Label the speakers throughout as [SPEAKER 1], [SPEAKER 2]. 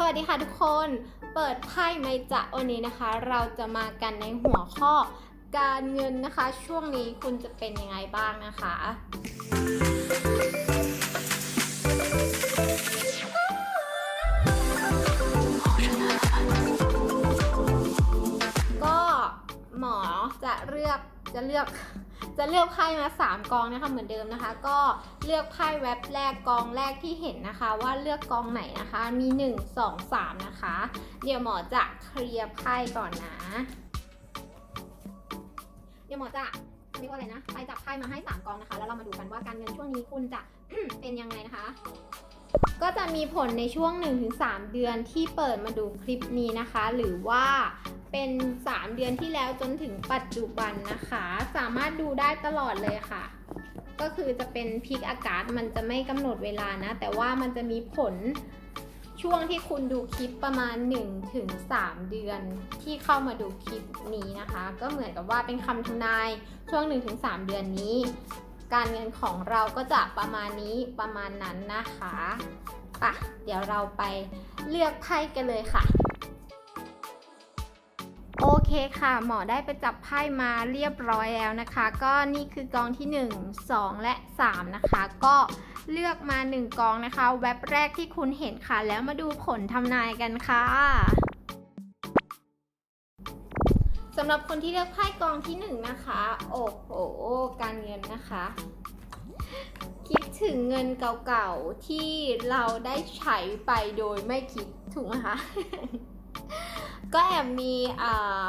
[SPEAKER 1] สวัสดีค่ะทุกคน เปิดไพ่ไมจะวันนี้นะคะ เราจะมากันในหัวข้อการเงินนะคะ ช่วงนี้คุณจะเป็นยังไงบ้างนะคะ ก็หมอจะเลือกจะเลือก จะเลือกไพ่มา3กองนะคะเหมือนเดิมนะคะ ก็เลือกไพ่แว็บแรกกองแรกที่เห็นนะคะ ว่าเลือกกองไหนนะคะ มี 1 2 3 นะคะ เดี๋ยวหมอจะเคลียร์ไพ่ก่อนนะ เดี๋ยวหมอจะเรียกว่าอะไรนะไปจับไพ่มาให้ 3กองนะคะ แล้วเรามาดูกันว่าการเงินช่วงนี้คุณจะเป็นยังไงนะคะก็จะมีผลในช่วง 1-3 เดือนที่เปิดมาดูคลิปนี้นะคะ หรือว่าเป็น 3 เดือนที่แล้วจนถึงปัจจุบันนะคะ สามารถดูได้ตลอดเลยค่ะ ก็คือจะเป็นพิกอากาศมันจะไม่กำหนดเวลานะ แต่ว่ามันจะมีผลช่วงที่คุณดูคลิปประมาณ 1-3 เดือนที่เข้ามาดูคลิปนี้นะคะ ก็เหมือนกับว่าเป็นคำทำนายช่วง 1-3 เดือนนี้ การเงินของเราก็จะประมาณนี้ประมาณนั้นนะคะปะเดี๋ยวเราไปเลือกไพ่กันเลยค่ะ โอเคค่ะ หมอได้ไปจับไพ่มาเรียบร้อยแล้วนะคะ ก็นี่คือกองที่ 1 2 และ 3 นะคะ ก็เลือกมา 1 กองนะคะ แว็บแรกที่คุณเห็นค่ะ แล้วมาดูผลทำนายกันค่ะสำหรับคนที่เลือกไพ่กองที่ 1 นะคะ โอ้โห การเงินนะคะ คิดถึงเงินเก่าๆ ที่เราได้ใช้ไปโดยไม่คิดถูกไหมคะ ก็แอบมีอ่า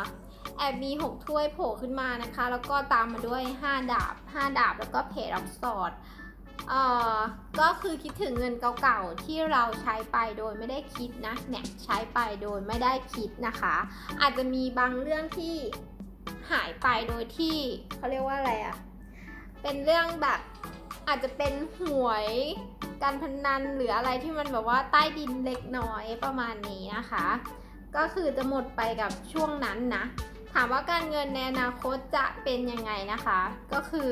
[SPEAKER 1] แอบมีหกถ้วยโผล่ขึ้นมานะคะ แล้วก็ตามมาด้วย 5 ดาบ 5 ดาบแล้วก็เพจรับสอดเอ่อก็คือคิดถึงเงินเก่าๆที่เราใช้ไปโดยไม่ได้คิดนะเนี่ยใช้ไปโดยไม่ได้คิดนะคะ อาจจะมีบางเรื่องที่หายไปโดยที่เขาเรียกว่าอะไรอะเป็นเรื่องแบบอาจจะเป็นหวยการพนันหรืออะไรที่มันแบบว่าใต้ดินเล็กน้อยประมาณนี้นะคะ ก็คือจะหมดไปกับช่วงนั้นนะ ถามว่าการเงินในอนาคตจะเป็นยังไงนะคะ ก็คือ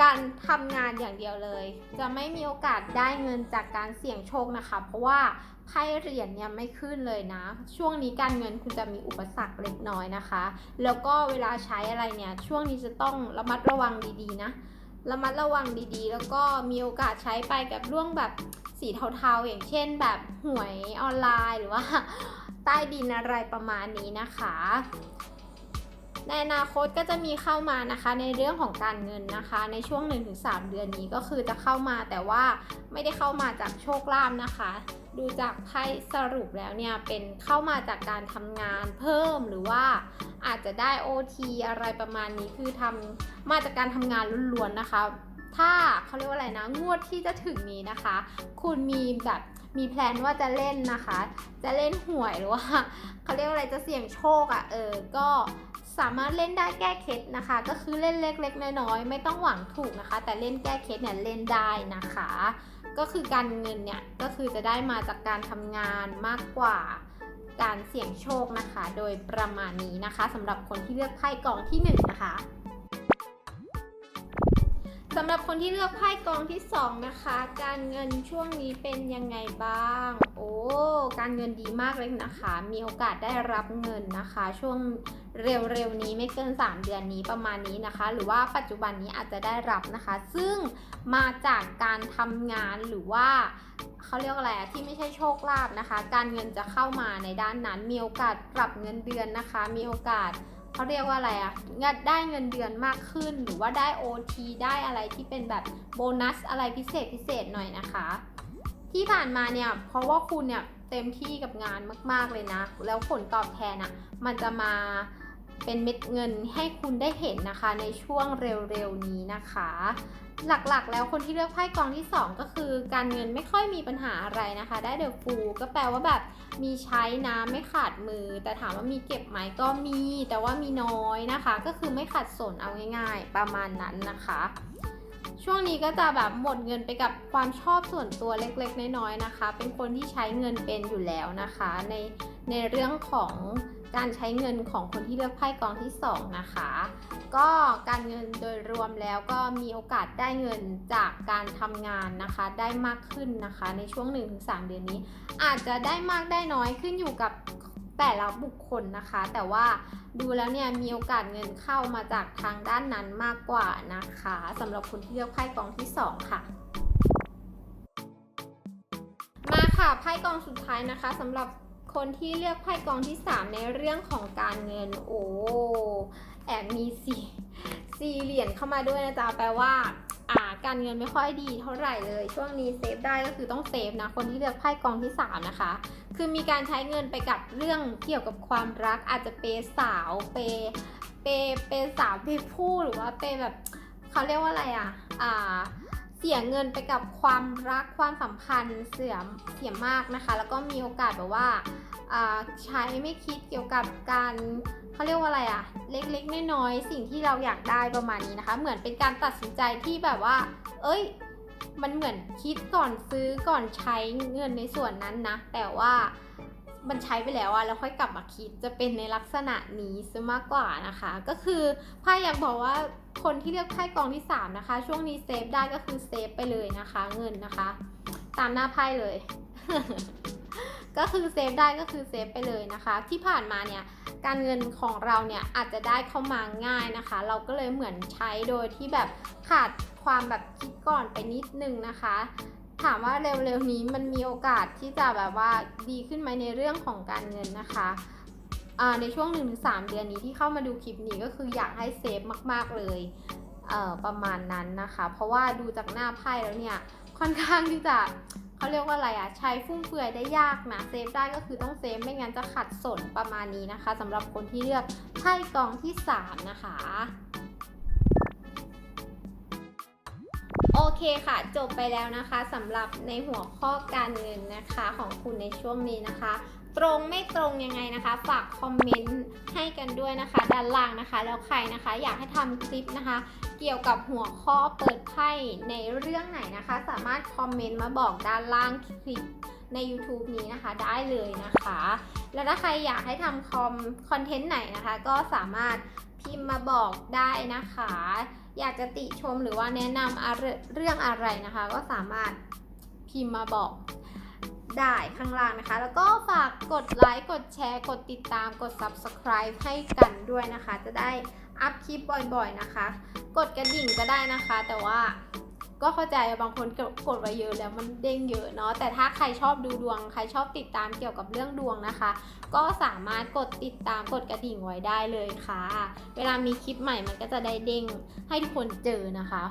[SPEAKER 1] การทำงานอย่างเดียวเลย จะไม่มีโอกาสได้เงินจากการเสี่ยงโชคนะคะ เพราะว่าไพ่เหรียญเนี่ยไม่ขึ้นเลยนะ ช่วงนี้การเงินคุณจะมีอุปสรรคเล็กน้อยนะคะ แล้วก็เวลาใช้อะไรเนี่ย ช่วงนี้จะต้องระมัดระวังดีๆนะ ระมัดระวังดีๆ แล้วก็มีโอกาสใช้ไปกับเรื่องแบบสีเทาๆ อย่างเช่น แบบหวยออนไลน์หรือว่า ใต้ดินอะไรประมาณนี้นะคะ ในอนาคตก็จะมีเข้ามานะคะในเรื่องของการเงินนะคะ ในช่วง 1-3 เดือนนี้ก็คือจะเข้ามาแต่ว่าไม่ได้เข้ามาจากโชคลาภนะคะ ดูจากไพ่สรุปแล้วเนี่ยเป็นเข้ามาจากการทำงานเพิ่มหรือว่าอาจจะได้ OT อะไรประมาณนี้คือทำมาจากการทำงานล้วนๆนะคะถ้าเขาเรียกว่าอะไรนะงวดที่จะถึงนี้นะคะ คุณมีแบบ มีแพลนว่าจะเล่นนะคะ จะเล่นหวยหรือว่าเขาเรียกอะไรจะเสี่ยงโชคอะ่ะเออ ก็สามารถเล่นได้แก้เคล็ดนะคะ ก็คือเล่นเล็กๆน้อยๆไม่ต้องหวังถูกนะคะ แต่เล่นแก้เคล็ดเนี่ยเล่นได้นะคะ ก็คือการเงินเนี่ยก็คือจะได้มาจากการทำงานมากกว่าการเสี่ยงโชคนะคะ โดยประมาณนี้นะคะสำหรับคนที่เลือกไพ่กองที่หนึ่งนะคะ สำหรับคนที่เลือกไพ่กองที่2นะคะ การเงินช่วงนี้เป็นยังไงบ้าง โอ้ การเงินดีมากเลยนะคะ มีโอกาสได้รับเงินนะคะ ช่วงเร็วๆนี้ไม่เกิน 3 เดือนนี้ประมาณนี้นะคะ หรือว่าปัจจุบันนี้อาจจะได้รับนะคะ ซึ่งมาจากการทำงานหรือว่าเขาเรียกอะไรที่ไม่ใช่โชคลาภนะคะ การเงินจะเข้ามาในด้านนั้น มีโอกาสปรับเงินเดือนนะคะ มีโอกาส เขาเรียกว่าอะไรอะเงินได้เงินเดือนมากขึ้น หรือว่าได้ OT ได้อะไรที่เป็นแบบโบนัสอะไรพิเศษพิเศษหน่อยนะคะ ที่ผ่านมาเนี่ยเพราะว่าคุณเนี่ยเต็มที่กับงานมาก ๆเลยนะ แล้วผลตอบแทนอะมันจะมา เป็นเม็ดเงินให้คุณได้เห็นนะคะในช่วงเร็วๆนี้นะคะ หลักๆ แล้วคนที่เลือกไพ่กองที่ 2 ก็คือ การเงินไม่ค่อยมีปัญหาอะไรนะคะ ได้เดอะฟูก็แปลว่าแบบมีใช้นะไม่ขาดมือ แต่ถามว่ามีเก็บไหมก็มี แต่ว่ามีน้อยนะคะ ก็คือไม่ขัดสนเอาง่าย ๆ ประมาณนั้นนะคะช่วงนี้ก็จะแบบหมดเงินไปกับความชอบส่วนตัวเล็กๆ น้อยๆนะคะ เป็นคนที่ใช้เงินเป็นอยู่แล้วนะคะ ในในเรื่องของ การใช้เงินของคนที่เลือกไพ่กองที่ 2 นะคะ ก็การเงินโดยรวมแล้วก็มีโอกาสได้เงินจากการทำงานนะคะ ได้มากขึ้นนะคะ ในช่วง 1-3 เดือนนี้ อาจจะได้มากได้น้อยขึ้นอยู่กับแต่ละบุคคลนะคะ แต่ว่าดูแล้วเนี่ยมีโอกาสเงินเข้ามาจากทางด้านนั้นมากกว่านะคะสำหรับคนที่เลือกไพ่กองที่ 2 ค่ะมาค่ะไพ่กองสุดท้ายนะคะสำหรับ คนที่เลือกไพ่กองที่ 3 ในเรื่องของการเงิน โอ้แอบมีสี่สี่เหรียญเข้ามาด้วยนะจ๊ะแปลว่าอ่าการเงินไม่ค่อยดีเท่าไหร่เลย ช่วงนี้เซฟได้ก็คือต้องเซฟนะ คนที่เลือกไพ่กองที่ 3 นะคะ คือมีการใช้เงินไปกับเรื่องเกี่ยวกับความรักอาจจะเปย์สาวเปย์เปย์เปย์สาวเปย์ผู้หรือว่าเปย์แบบเขาเรียกว่าอะไรอะอ่า เสียเงินไปกับความรักความสัมพันธ์เสื่อมเสียมากนะคะ แล้วก็มีโอกาสแบบว่าใช้ไม่คิดเกี่ยวกับการเขาเรียกว่าอะไรอะเล็กๆน้อยๆสิ่งที่เราอยากได้ประมาณนี้นะคะ เหมือนเป็นการตัดสินใจที่แบบว่า เอ้ย มันเหมือนคิดก่อนซื้อก่อนใช้เงินในส่วนนั้นนะ แต่ว่ามันใช้ไปแล้วอะแล้วค่อยกลับมาคิดจะเป็นในลักษณะนี้ซะมากกว่านะคะ ก็คือไพ่อยากบอกว่า คนที่เลือกไพ่กองที่ 3 นะคะ ช่วงนี้เซฟได้ก็คือเซฟไปเลยนะคะ เงินนะคะ ตามหน้าไพ่เลย ก็คือเซฟได้ก็คือเซฟไปเลยนะคะ ที่ผ่านมาเนี่ยการเงินของเราเนี่ยอาจจะได้เข้ามาง่ายนะคะ เราก็เลยเหมือนใช้โดยที่แบบขาดความแบบคิดก่อนไปนิดนึงนะคะ ถามว่าเร็วๆนี้มันมีโอกาสที่จะแบบว่าดีขึ้นไหมในเรื่องของการเงินนะคะ ในช่วง 1-3 เดือนนี้ที่เข้ามาดูคลิปนี้ก็คืออยากให้เซฟมาก ๆ เลยเประมาณนั้นนะคะ เพราะว่าดูจากหน้าไพ่แล้วเนี่ยค่อนข้างที่จะเขาเรียกว่าอะไรอะใช้ฟุ่มเฟือยได้ยากนะเซฟได้ก็คือต้องเซฟไม่งั้นจะขัดสนประมาณนี้นะคะสำหรับคนที่เลือกไพ่กองที่ 3 นะคะโอเคค่ะ จบไปแล้วนะคะสำหรับในหัวข้อการเงินนะคะของคุณในช่วงนี้นะคะ ตรงไม่ตรงยังไงนะคะ ฝากคอมเมนต์ให้กันด้วยนะคะ ด้านล่างนะคะ แล้วใครนะคะ อยากให้ทำคลิปนะคะ เกี่ยวกับหัวข้อเปิดไพ่ในเรื่องไหนนะคะ สามารถคอมเมนต์มาบอกด้านล่างคลิปใน YouTube นี้นะคะได้เลยนะคะ แล้วถ้าใครอยากให้ทำคอมคอนเทนต์ไหนนะคะ ก็สามารถพิมพ์มาบอกได้นะคะ อยากจะติชมหรือว่าแนะนำเรื่องอะไรนะคะ ก็สามารถพิมพ์มาบอก ได้ข้างล่างนะคะ แล้วก็ฝากกดไลค์ กดแชร์ กดติดตาม กด Subscribe ให้กันด้วยนะคะ จะได้อัพคลิปบ่อยๆนะคะ กดกระดิ่งก็ได้นะคะ แต่ว่าก็เข้าใจบางคนกดไว้เยอะแล้วมันเด้งเยอะเนาะแต่ถ้าใครชอบดูดวง ใครชอบติดตามเกี่ยวกับเรื่องดวงนะคะ ก็สามารถกดติดตามกดกระดิ่งไว้ได้เลยค่ะ เวลามีคลิปใหม่มันก็จะได้เด้งให้ทุกคนเจอนะคะ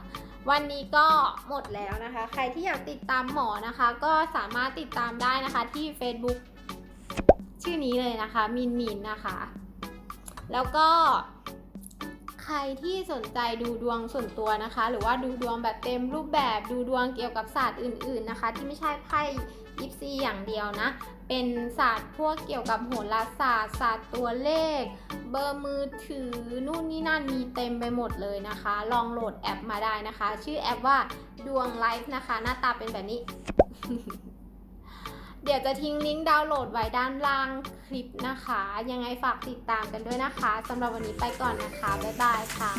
[SPEAKER 1] วันนี้ก็หมดแล้วนะคะ ใครที่อยากติดตามหมอนะคะ ก็สามารถติดตามได้นะคะที่ Facebook ชื่อนี้เลยนะคะมินมินนะคะ แล้วก็ ใครที่สนใจดูดวงส่วนตัวนะคะ หรือว่าดูดวงแบบเต็มรูปแบบดูดวงเกี่ยวกับศาสตร์อื่น ๆนะคะ ที่ไม่ใช่ไพ่ยิปซีอย่างเดียวนะ เป็นศาสตร์พวกเกี่ยวกับโหราศาสตร์ศาสตร์ตัวเลข เบอร์มือถือนู่นนี่นั่นมีเต็มไปหมดเลยนะคะ ลองโหลดแอปมาได้นะคะ ชื่อแอปว่าดวงไลฟ์นะคะ หน้าตาเป็นแบบนี้ เดี๋ยวจะทิ้งลิงก์ดาวน์โหลดไว้ด้านล่างคลิปนะคะ ยังไงฝากติดตามกันด้วยนะคะสำหรับวันนี้ไปก่อนนะคะ บ๊ายบายค่ะ